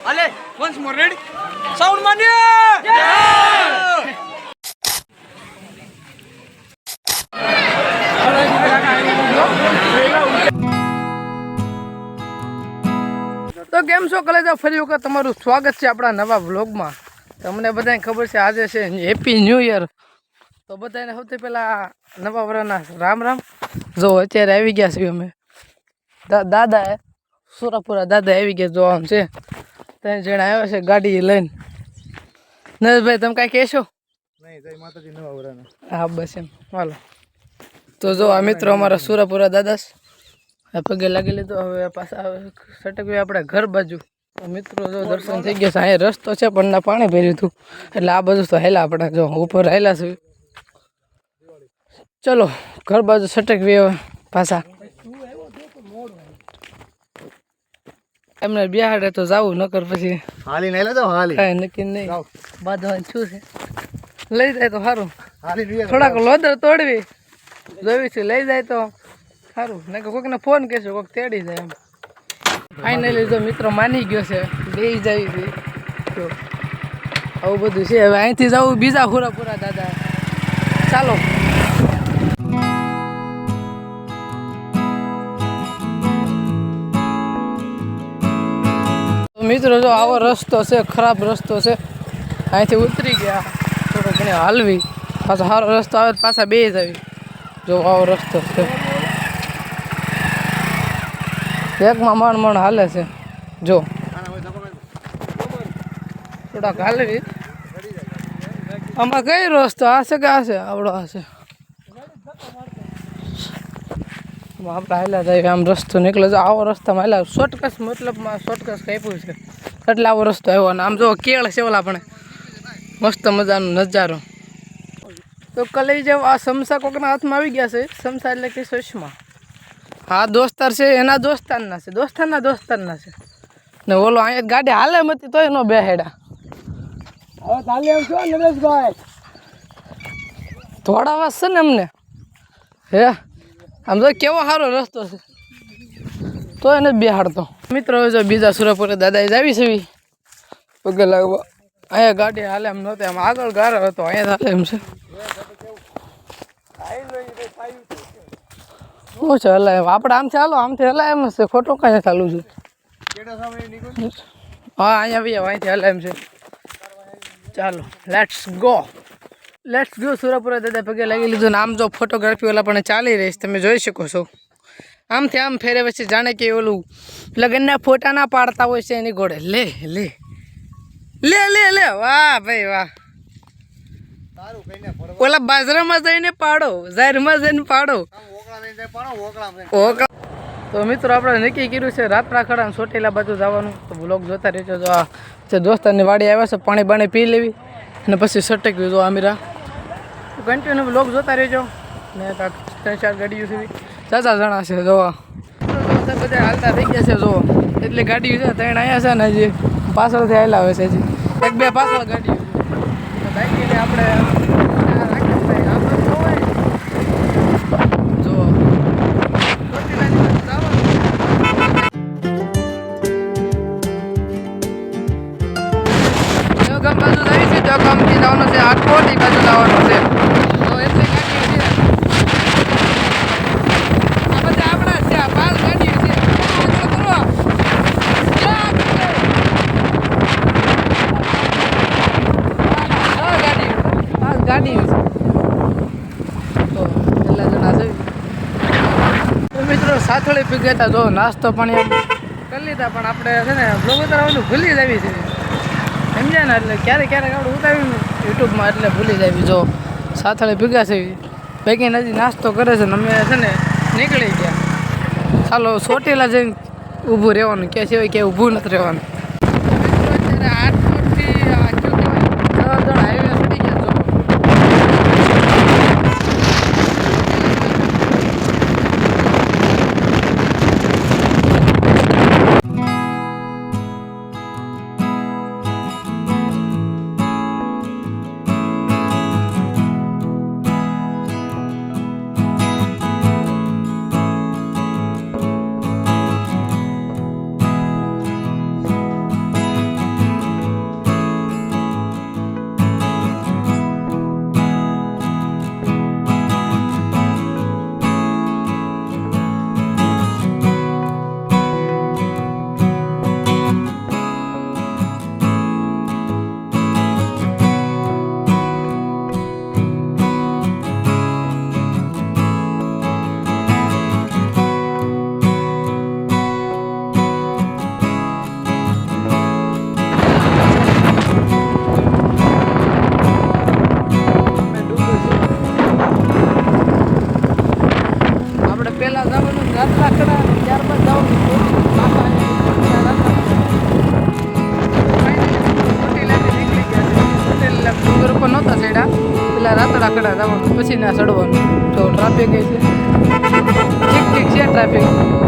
Ale, once more ready. Sound mania! તો કેમ છો કલેજા? ફરી વખત તમારું સ્વાગત છે આપણા નવા વ્લોગમાં. તમને બધાને ખબર છે આજે છે હેપી ન્યૂ યર તો બધાને સૌથી પહેલાં નવા વરાના રામ રામ. જો અત્યારે આવી ગયા છીએ અમે. દાદા સુરાપુરા દાદા આવી ગયા જોવાનું છે. ત્રણ જણા આવ્યા છે ગાડી લઈને. નરેશભાઈ તમે કાંઈ કહેશો? હા બસ એમ. હાલો. તો જો આ મિત્રો અમારા સુરાપુરા દાદાસ. પગે લાગી લીધો હવે પાછા સટકવી આપણે ઘર બાજુ. મિત્રો જો દર્શન થઈ ગયા છે. અહીંયા રસ્તો છે પણ ના પાણી ભર્યું હતું. એટલે આ બાજુ તો હેલા આપણે જો ઉપર હેલા છે. ચલો ઘર બાજુ સટકવી હવે પાછા. એમને બિહાડે તો જાવું નકર પછી હાલી નહીં લેતો હાલી. કઈ નક્કી નહીં. બાંધવાનું શું છે? લઈ જાય તો સારું હાલી થોડાક લોદર તોડવી. જોવી છું લઈ જાય તો સારું ને કોઈકને ફોન કહેશો કોઈક તેડી જાય એમ. ફાઇનલી જો મિત્રો માની ગયો છે બે જાય છે. તો આવું બધું છે. હવે અહીંથી જવું બીજા પૂરા પૂરા દાદા. ચાલો. મિત્રો, જો આવો રસ્તો છે, ખરાબ રસ્તો છે. અહીંથી ઉતરી ગયા. થોડો ઘણી હાલવી. પાછો સારો રસ્તો આવે પાછા બે જ આવી. જો આવો રસ્તો છે. એકમાં મણ મણ હાલે છે. જો. થોડાક હાલવી. આમાં કઈ રસ્તો? આ છે કે આ છે? આવડો આ છે. આપણે હાલ્યા જાય, આમ રસ્તો નીકળે છે. આવો રસ્તામાં હાલ્યા. શોર્ટકટ મતલબમાં શોર્ટકટ કાપ્યું છે. એટલે આવો રસ્તો આવ્યો અને આમ જો કેળ છે ઓલા પણ. મસ્ત મજાનો નજારો. તો કલઈ જેવો આ સમસા કોકના હાથમાં આવી ગયા છે. સમસા એટલે કે સુષ્મા. હા દોસ્તાર છે એના દોસ્તારના છે. દોસ્તારના દોસ્તારના છે. ને ઓલો અહીંયા ગાડી હાલે મતી તોય એનો બેહેડા. હેડા તાલી એમ છો નરેશભાઈ? થોડા વાસ છે ને અમને હે? આમ તો કેવો સારો રસ્તો છે. તો એને બેહાડતો. મિત્રો જો બીજા સુરપુરે દાદા જ આવી છે. પગે લાગવા. અહીંયા ગાડી હાલે એમ નહોતી આમ આગળ ગારો હતો અહીંયા હાલે એમ છે. શું છે, હલાય આપણે આમથી હાલો, આમથી હલાય એમ છે. ખોટો કાંઈ ચાલુ છે હા, અહીંયા ભાઈ અહીંથી હલાય એમ છે. ચાલો let's go let's go Surpura દાદા પગે લાગી લીધું નામ જો ફોટોગ્રાફી ઓલા પણ ચાલી રહીશ તમે જોઈ શકો છો. આમથી આમ ફેરે પછી જાણે કે ઓલું લગ્નના ફોટા ના પાડતા હોય છે એની ઘોડે લે લે. લે લે લે. વાહ ભાઈ વાહ. ઓલા બાજરામાં જઈને પાડો. ઝાહેરમાં જઈને પાડો. ઓકળા તો મિત્રો આપણે નક્કી કર્યું છે રાત્રા ખડા ચોટીલા બાજુ જવાનું. તો બ્લોગ જોતા રહેજો. જો આ જે દોસ્તારની વાડી આવ્યા છે પાણી બાણી પી લેવી. અને પછી સટકવી જો આમીરા. કન્ટિન્યુ બ્લોગ જોતા રહેજો. ને ચાર ગાડીઓ છે ચાચા જણા છે જો બધા હાલતા થઈ ગયા છે જો એટલી ગાડીઓ છે, ત્રણ અહીંયા છે ને હજી પાછળથી આવેલા હોય છે હજી. એક બે પાછળ ગાડીઓ. બાઈક આપણે ચોટીલાની બાજુ જાય છે બાજુ જઈએ જવાનું છે એ બાજુ જવાનું છે તો એટલી ગાડીઓ છે આ બધા આપણા જ છે આ પાંચ ગાડીઓ છે આગળ કરો. ક્યાં આગળ? છ ગાડીઓ છે તો એટલા જણા તો મિત્રો સાથળે પીગા હતા જો નાસ્તો પણ એમ કરી લીધા, પણ આપણે છે ને બ્લોગ ઉતારવાનું ભૂલી જ આવી છે સમજ્યા ને, એટલે ક્યારેક ક્યારેક આપણે ઉતાર્યું યુટ્યુબમાં એટલે ભૂલી જ આવી, જો સાથળે ભેગા છે. ભેગી નદી નાસ્તો કરે છે ને અમે છે ને નીકળી ગયા. ચાલો ચોટીલા જઈને ઊભું રહેવાનું, કે છે કે ઊભું નથી રહેવાનું. અત્યારે રાતડા પછી ના ચડવાનું. તો ટ્રાફિક છે. ઠીક ઠીક છે ટ્રાફિક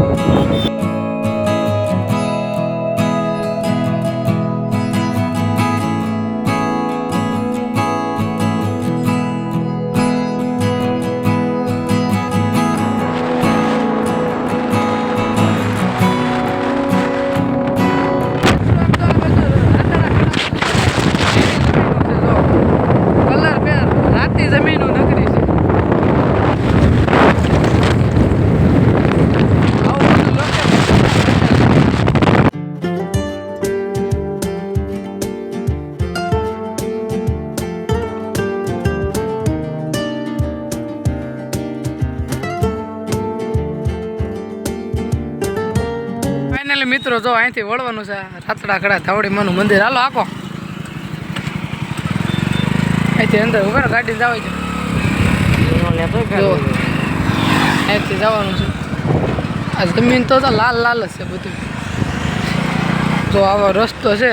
જો અહીંથી વળવાનું છે. રાતડા ખડા ધાવડી માનું મંદિર. હાલો આખો. અહીંથી અંદર ઊભા ગાડી જવાય છે અહીંથી જવાનું છે. આ જમીન તો લાલ લાલ જ છે બધું. જો આવો રસ્તો છે.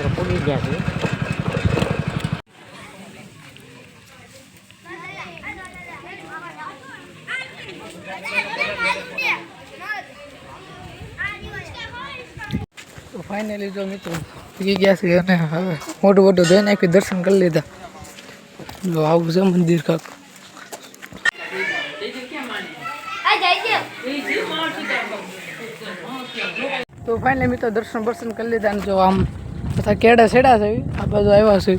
તો ફાઇનલી જો મિત્રો પી ગયા છે અને હવે મોટું મોટું ધોઈ નાખી દર્શન કરી લીધા જો આવું છે મંદિર કાક તો ફાઇનલી મિત્રો દર્શન બર્શન કરી લીધા અને જો આમ બધા કેડા છેડા છે આ બાજુ આવ્યા છે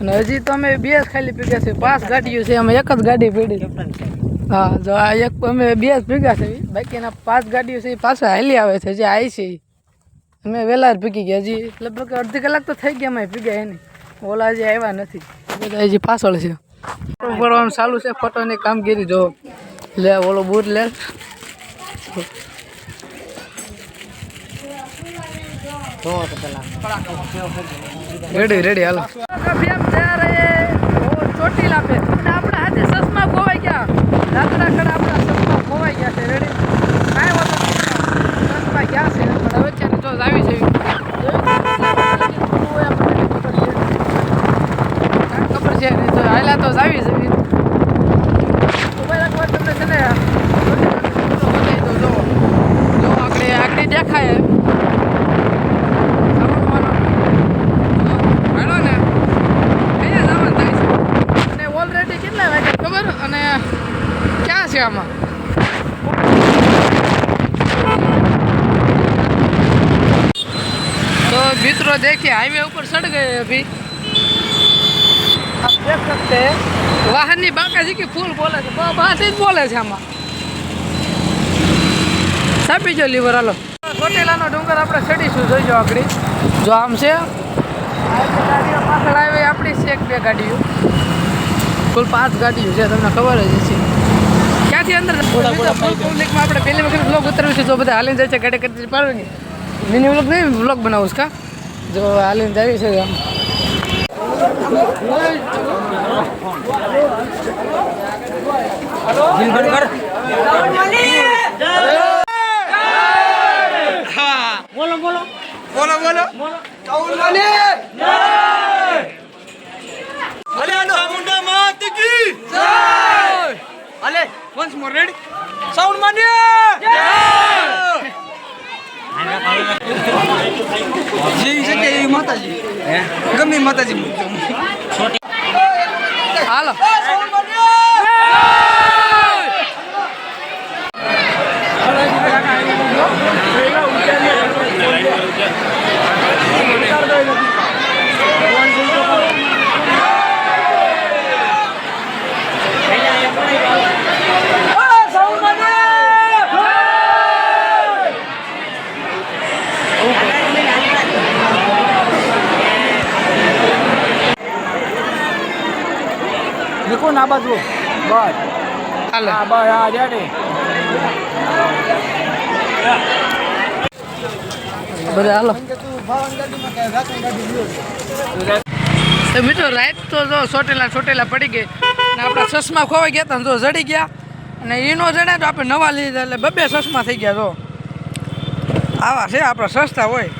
અને હજી તો અમે બે જ ખાલી ભેગા છે પાંચ ગાડીઓ છે અમે એક જ ગાડી પડી હા જો આ એક અમે બે જ ભેગા છે બાકીના પાંચ ગાડીઓ છે એ પાછા હાલી આવે છે જે આવી છે ઈ. અમે વહેલા ભીગી ગયા. હજી લગભગ અડધી કલાક તો થઈ ગયા, અમે ભીગ્યા એની ઓલા હજી આવ્યા નથી. બધા હજી પાછળ છે. ફોટો પડવાનું ચાલુ છે, ફોટોની કામગીરી જો. લે, ઓલો બૂટ લે. રેડી રેડી હાલો. ચોટીલા પે આપણા હાથે સસમા ખોવાઈ ગયા રાતડા ખડા આપણા સસમા ગયા છે. રેડી કાંઈ વાંધો સસમા છે? છે ને જો આવી છે ખબર છે ને જો હાલા તો જ આવી છે મોબાઈલ એકવાર તમને છે ને બતાવી દો જો જો આગળ આગળ દેખાય હાલો ને અહીંયા જવાનું થાય છે અને ઓલરેડી કેટલા વાગ્યા ખબર અને ક્યાં છે આમાં तो मित्रों देखिए हाईवे ऊपर चढ़ गए अभी आप देख सकते हैं वाहन ની બાકાજી કે ફૂલ બોલે છે બા બાથી જ બોલે છે આમાં સાપી જો લીવર હાલો ચોટીલાનો ડુંગર આપણે ચડીશું જોઈજો આગળ જો આમ છે આ એક ગાડીઓ પાછળ આવે એ આપણી છે એક બે ગાડીઓ કુલ પાંચ ગાડીઓ છે તમને ખબર જ હશે ક્યાંથી અંદર ફૂલ પબ્લિકમાં આપણે પહેલી વખત બ્લોગ ઉતરવું છે જો બધા હાલીને જાય છે ગાડી કરી પાડવાની મિની વ્લોગ નહીં વ્લોગ બનાવું છે કા જો હાલીને જાવી છે આમ બોલો બોલો ચાઉલ અલે ચામુંડા માત કી જય અલે વન્સ મોર રેડી સાઉન્ડ માન્ય જય ગમે માતાજી હાલો સાઉન્ડ માન્ય ના બાજુ. બસ. હા બસ હા બધા હાલો. તો મિત્રો રાત તો જો ચોટેલા ચોટેલા પડી ગઈ. અને આપણા ચશ્મા ખોવાઈ ગયા હતા જો જડી ગયા. અને એનો જડે તો આપણે નવા લીધા એટલે બબે ચશ્મા થઈ ગયા જો. આવા છે આપણા સસ્તા હોય.